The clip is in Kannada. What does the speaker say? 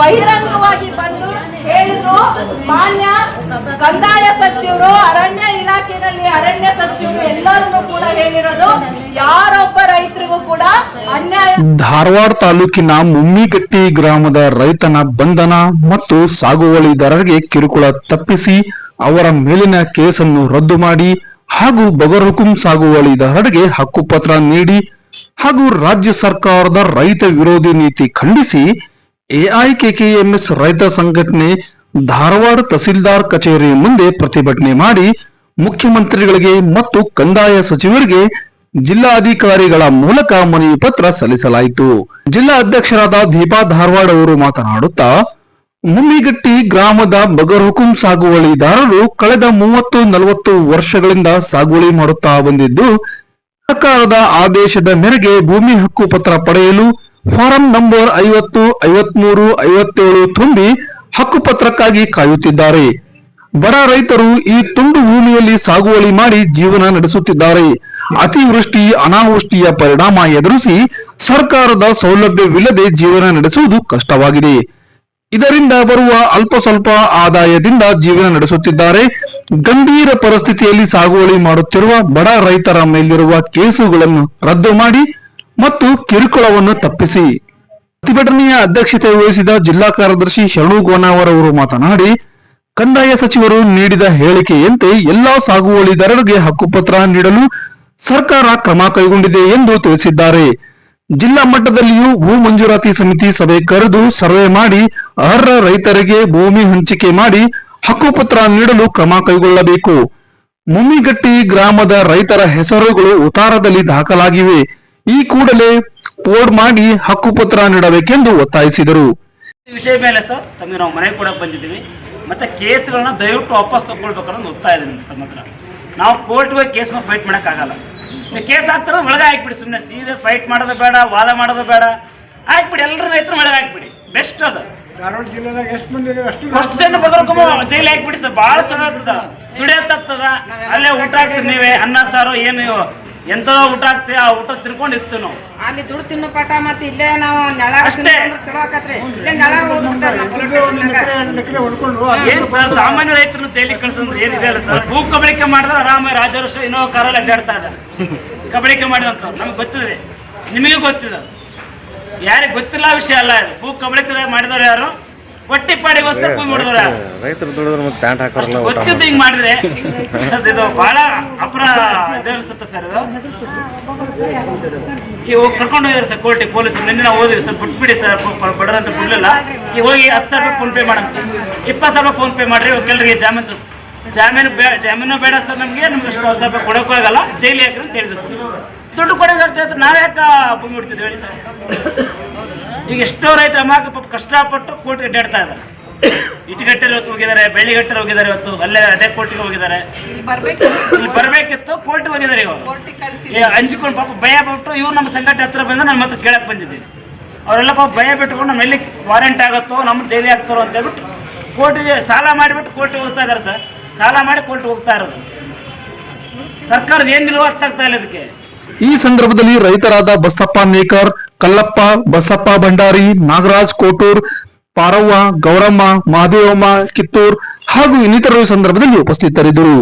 ನೇರವಾಗಿ ಬಂದು ಹೇಳಿದ್ರು. ಮಾನ್ಯ ಕಂದಾಯ ಸಚಿವರು, ಅರಣ್ಯ ಇಲಾಖೆಯಲ್ಲಿ ಅರಣ್ಯ ಸಚಿವರು ಎಲ್ಲರನ್ನು ಕೂಡ ಹೇಳಿರೋದು, ಯಾರೊಬ್ಬ ರೈತರಿಗೂ ಕೂಡ ಅನ್ಯಾಯ. ಧಾರವಾಡ ತಾಲೂಕಿನ ಮುಮ್ಮಿಗಟ್ಟಿ ಗ್ರಾಮದ ರೈತನ ಬಂಧನ ಮತ್ತು ಸಾಗುವಳಿದಾರರಿಗೆ ಕಿರುಕುಳ ತಪ್ಪಿಸಿ ಅವರ ಮೇಲಿನ ಕೇಸನ್ನು ರದ್ದು ಮಾಡಿ ಹಾಗೂ ಬಗರ್ಹುಕುಂ ಸಾಗುವಳಿದಾರರಿಗೆ ಹಕ್ಕುಪತ್ರ ನೀಡಿ ಹಾಗೂ ರಾಜ್ಯ ಸರ್ಕಾರದ ರೈತ ವಿರೋಧಿ ನೀತಿ ಖಂಡಿಸಿ ಎಐಕೆಕೆಎಂಎಸ್ ರೈತ ಸಂಘಟನೆ ಧಾರವಾಡ ತಹಸೀಲ್ದಾರ್ ಕಚೇರಿ ಮುಂದೆ ಪ್ರತಿಭಟನೆ ಮಾಡಿ ಮುಖ್ಯಮಂತ್ರಿಗಳಿಗೆ ಮತ್ತು ಕಂದಾಯ ಸಚಿವರಿಗೆ ಜಿಲ್ಲಾಧಿಕಾರಿಗಳ ಮೂಲಕ ಮನವಿ ಪತ್ರ ಸಲ್ಲಿಸಲಾಯಿತು. ಜಿಲ್ಲಾ ಅಧ್ಯಕ್ಷರಾದ ದೀಪಾ ಧಾರವಾಡ ಅವರು ಮಾತನಾಡುತ್ತಾ, ಮುಮ್ಮಿಗಟ್ಟಿ ಗ್ರಾಮದ ಬಗರ್ಹುಕುಂ ಸಾಗುವಳಿದಾರರು ಕಳೆದ ಮೂವತ್ತು ನಲವತ್ತು ವರ್ಷಗಳಿಂದ ಸಾಗುವಳಿ ಮಾಡುತ್ತಾ ಬಂದಿದ್ದು, ಸರ್ಕಾರದ ಆದೇಶದ ಮೇರೆಗೆ ಭೂಮಿ ಹಕ್ಕು ಪತ್ರ ಪಡೆಯಲು ಫಾರಂ ನಂಬರ್ ಐವತ್ತು, ಐವತ್ಮೂರು, ಐವತ್ತೇಳು ತುಂಬಿ ಹಕ್ಕುಪತ್ರಕ್ಕಾಗಿ ಕಾಯುತ್ತಿದ್ದಾರೆ. ಬಡ ರೈತರು ಈ ತುಂಡು ಭೂಮಿಯಲ್ಲಿ ಸಾಗುವಳಿ ಮಾಡಿ ಜೀವನ ನಡೆಸುತ್ತಿದ್ದಾರೆ. ಅತಿವೃಷ್ಟಿ, ಅನಾವೃಷ್ಟಿಯ ಪರಿಣಾಮ ಎದುರಿಸಿ ಸರ್ಕಾರದ ಸೌಲಭ್ಯವಿಲ್ಲದೆ ಜೀವನ ನಡೆಸುವುದು ಕಷ್ಟವಾಗಿದೆ. ಇದರಿಂದ ಬರುವ ಅಲ್ಪ ಸ್ವಲ್ಪ ಆದಾಯದಿಂದ ಜೀವನ ನಡೆಸುತ್ತಿದ್ದಾರೆ. ಗಂಭೀರ ಪರಿಸ್ಥಿತಿಯಲ್ಲಿ ಸಾಗುವಳಿ ಮಾಡುತ್ತಿರುವ ಬಡ ರೈತರ ಮೇಲಿರುವ ಕೇಸುಗಳನ್ನು ರದ್ದು ಮಾಡಿ ಮತ್ತು ಕಿರುಕುಳವನ್ನು ತಪ್ಪಿಸಿ. ಪ್ರತಿಭಟನೆಯ ಅಧ್ಯಕ್ಷತೆ ವಹಿಸಿದ ಜಿಲ್ಲಾ ಕಾರ್ಯದರ್ಶಿ ಶರಣು ಗೋನಾವರ್ ಅವರು ಮಾತನಾಡಿ, ಕಂದಾಯ ಸಚಿವರು ನೀಡಿದ ಹೇಳಿಕೆಯಂತೆ ಎಲ್ಲಾ ಸಾಗುವಳಿದಾರರಿಗೆ ಹಕ್ಕುಪತ್ರ ನೀಡಲು ಸರ್ಕಾರ ಕ್ರಮ ಕೈಗೊಂಡಿದೆ ಎಂದು ತಿಳಿಸಿದ್ದಾರೆ. ಜಿಲ್ಲಾ ಮಟ್ಟದಲ್ಲಿಯೂ ಭೂ ಮಂಜೂರಾತಿ ಸಮಿತಿ ಸಭೆ ಕರೆದು ಸರ್ವೆ ಮಾಡಿ, ಅರ್ಹ ರೈತರಿಗೆ ಭೂಮಿ ಹಂಚಿಕೆ ಮಾಡಿ ಹಕ್ಕುಪತ್ರ ನೀಡಲು ಕ್ರಮ ಕೈಗೊಳ್ಳಬೇಕು. ಮುಮ್ಮಿಗಟ್ಟಿ ಗ್ರಾಮದ ರೈತರ ಹೆಸರುಗಳು ಉತಾರದಲ್ಲಿ ದಾಖಲಾಗಿವೆ. ಈ ಕೂಡಲೇ ಪೋರ್ಡ್ ಮಾಡಿ ಹಕ್ಕುಪತ್ರ ನೀಡಬೇಕೆಂದು ಒತ್ತಾಯಿಸಿದರು. ಈ ವಿಷಯ ಮೇಲೆ ಸರ್ ತಮಗೆ ನಾವು ಮನೆಗೆ ಕೂಡ ಬಂದಿದ್ದೀವಿ. ಮತ್ತೆ ಕೇಸ್ಗಳನ್ನ ದಯವಿಟ್ಟು ವಾಪಸ್ ತಗೊಳ್ಬೇಕನ್ನೋದು ಒತ್ತಾಯ ಇದೆ ನಿಮ್ಗೆ ತಮ್ಮ ಹತ್ರ. ನಾವು ಕೋರ್ಟ್ಗೆ ಹೋಗಿ ಕೇಸ್ ಮೇಲೆ ಫೈಟ್ ಮಾಡೋಕ್ಕಾಗಲ್ಲ. ಆಗಲ್ಲ ಕೇಸ್ ಹಾಕ್ತಾರೆ ಒಳಗೆ ಹಾಕ್ಬಿಡಿ ಸುಮ್ಮನೆ ಸೀದೆ ಫೈಟ್ ಮಾಡೋದು ಬೇಡ ವಾದ ಮಾಡೋದು ಬೇಡ. ಹಾಕ್ಬಿಡಿ ಎಲ್ಲರ ರೈತರು ಒಳಗೆ ಹಾಕ್ಬಿಡಿ. ಬೆಸ್ಟ್ ಅದು. ಧಾರವಾಡ ಜಿಲ್ಲೆದಾಗ ಎಷ್ಟು ಮಂದಿ ಅಷ್ಟು ಫಸ್ಟ್ ಜನ ಬಗ್ರಕೊಂಬ ಜೈಲಿ ಹಾಕ್ಬಿಡಿ ಸರ್ ಭಾಳ ಚಲೋ ಇರ್ತದ ದುಡಿಯತ್ತಾಗ್ತದ ಅಲ್ಲೇ ಊಟ ಹಾಕ್ತೀವಿ ನೀವೇ ಅನ್ನ ಸಾರು ಏನು ಎಂತ ಊಟ ಆಗ್ತೇ ಆ ಊಟ ತಿರ್ಕೊಂಡು ಇರ್ತೀವಿ ನಾವು. ಅಲ್ಲಿ ದುಡ್ಡು ತಿನ್ನೋ ಪಾಠ ಮತ್ತೆ ಇಲ್ಲೇ ನಾವು ನೆಳ ಅಷ್ಟೇ. ಚಲೋ ಆಕತ್ರಿ. ಇಲ್ಲೇ ನೆಳ ಏನ್ ಸರ್ ಸಾಮಾನ್ಯ ರೈತರು ಜೈಲಿಗೆ ಕಳ್ಸಂದ್ರೆ ಏನಿದೆ ಅಲ್ಲ ಸರ್? ಭೂ ಕಬಳಿಕೆ ಮಾಡಿದ್ರೆ ಆರಾಮ ರಾಜವರ್ಷ ಇನ್ನೋ ಕಾರಲ್ಲಿ ಅಡ್ಡಾಡ್ತಾ ಇದ್ದಾರೆ. ಕಬಳಿಕೆ ಮಾಡಿದಂತ ನಮ್ಗೆ ಗೊತ್ತಿದೆ. ನಿಮಗೆ ಗೊತ್ತಿದೆ. ಯಾರಿಗೆ ಗೊತ್ತಿಲ್ಲ ವಿಷಯ ಅಲ್ಲ ಇದು. ಭೂ ಕಬಳಿಕೆ ಮಾಡಿದವ್ರು ಯಾರು? ಹೊಟ್ಟಿ ಪಾಡಿಗೋಸ್ಕರ ಭೂಮಿ ಮಾಡಿದ್ರ ರೈತರು ದುಡಿದ್ರೆ ಮತ್ತೆ ಪ್ಯಾಂಟ್ ಹಾಕೋರಲ್ಲ ಊಟ ಗೊತ್ತಿದ್ದು ಹಿಂಗ್ ಮಾಡಿದ್ರೆ. ಸರ್ ಇದು ಬಹಳ ಅಪರ ಇದು ಅನ್ಸುತ್ತೆ ಸರ್ ಇದು. ಈಗ ಹೋಗಿ ಕರ್ಕೊಂಡು ಹೋಗಿದ್ರೆ ಸರ್ ಕೋರ್ಟಿ ಪೊಲೀಸ್. ನಿನ್ನೆ ನಾವು ಹೋದಿವಿ ಸರ್ ಬಿಟ್ಬಿಡಿ ಸರ್ ಬಡರ ಅಂತ ಬಿಡ್ಲಿಲ್ಲ ಈಗ ಹೋಗಿ ಹತ್ತು ಸಾವಿರ ರೂಪಾಯಿ ಫೋನ್ ಪೇ ಮಾಡಂತ. ಇಪ್ಪತ್ತು ಸಾವಿರ ಫೋನ್ ಪೇ ಮಾಡ್ರಿ ಕೆಲವರಿಗೆ ಜಾಮೀನು ಜಾಮೀನು ಬೇ ಜಾಮೀನು ಬೇಡ ಸರ್ ನಮಗೆ ನಮ್ಗೆ ಅಷ್ಟು ಹತ್ತು ಸಾವಿರ ರೂಪಾಯಿ ಕೊಡೋಕ್ಕಾಗಲ್ಲ ಜೈಲಿ ಹಾಕ್ರಿ ಅಂತ ಹೇಳಿದ್ರು ಸರ್. ದುಡ್ಡು ಕೊಡೋದು ನಾವೇ ಯಾಕೆ ಭೂಮಿ ಬಿಡ್ತಿದ್ವಿ ಹೇಳಿ ಸರ್? ಈಗ ಎಷ್ಟೋ ರೈತರ ಮಾಕ ಪಾಪ ಕಷ್ಟಪಟ್ಟು ಕೋಟಿ ಅಡ್ಡಾಡ್ತಾ ಇದ್ದಾರೆ. ಇಟಗಟ್ಟೆಲಿ ಇವತ್ತು ಹೋಗಿದ್ದಾರೆ ಬೆಳ್ಳಿಗಟ್ಟೆಲಿ ಹೋಗಿದ್ದಾರೆ ಇವತ್ತು ಅಲ್ಲೇ ಅದೇ ಕೋರ್ಟಿಗೆ ಹೋಗಿದ್ದಾರೆ. ಬರ್ಬೇಕಿತ್ತು ಇಲ್ಲಿ ಬರಬೇಕಿತ್ತು ಕೋರ್ಟ್ ಹೋಗಿದ್ದಾರೆ ಇವಾಗ. ಹಂಚಿಕೊಂಡು ಪಾಪ ಭಯ ಬಿಟ್ಟು ಇವ್ರು ನಮ್ಮ ಸಂಘಟನೆ ಹತ್ರ ಬಂದ್ರೆ ನಾನು ಮತ್ತೆ ಕೇಳಕ್ ಬಂದಿದ್ದೀನಿ. ಅವರೆಲ್ಲ ಪಾಪ ಭಯ ಬಿಟ್ಕೊಂಡು ನಮ್ಮ ಎಲ್ಲಿ ವಾರೆಂಟ್ ಆಗುತ್ತೋ ನಮ್ಮ ಜೈಲಿ ಆಗ್ತಾರೋ ಅಂತ ಹೇಳ್ಬಿಟ್ಟು ಕೋರ್ಟಿಗೆ ಸಾಲ ಮಾಡಿಬಿಟ್ಟು ಕೋರ್ಟಿಗೆ ಹೋಗ್ತಾ ಇದ್ದಾರೆ ಸರ್. ಸಾಲ ಮಾಡಿ ಕೋರ್ಟ್ ಹೋಗ್ತಾ ಇರೋದು. ಸರ್ಕಾರದ ಏನು ನಿಲುವು ಅರ್ಥ ಆಗ್ತಾ ಇಲ್ಲ ಇದಕ್ಕೆ. ಈ ಸಂದರ್ಭದಲ್ಲಿ ರೈತರಾದ ಬಸಪ್ಪ ನೇಕರ್ ಕಲ್ಲಪ್ಪ ಬಸಪ್ಪ ಭಂಡಾರಿ ನಾಗರಾಜ್ ಕೋಟೂರ್ ಪಾರವ್ವ ಗೌರಮ್ಮ ಮಹದೇವಮ್ಮ ಕಿತ್ತೂರ್ ಹಾಗೂ ಇನ್ನಿತರರು ಸಂದರ್ಭದಲ್ಲಿ ಉಪಸ್ಥಿತರಿದ್ದರು.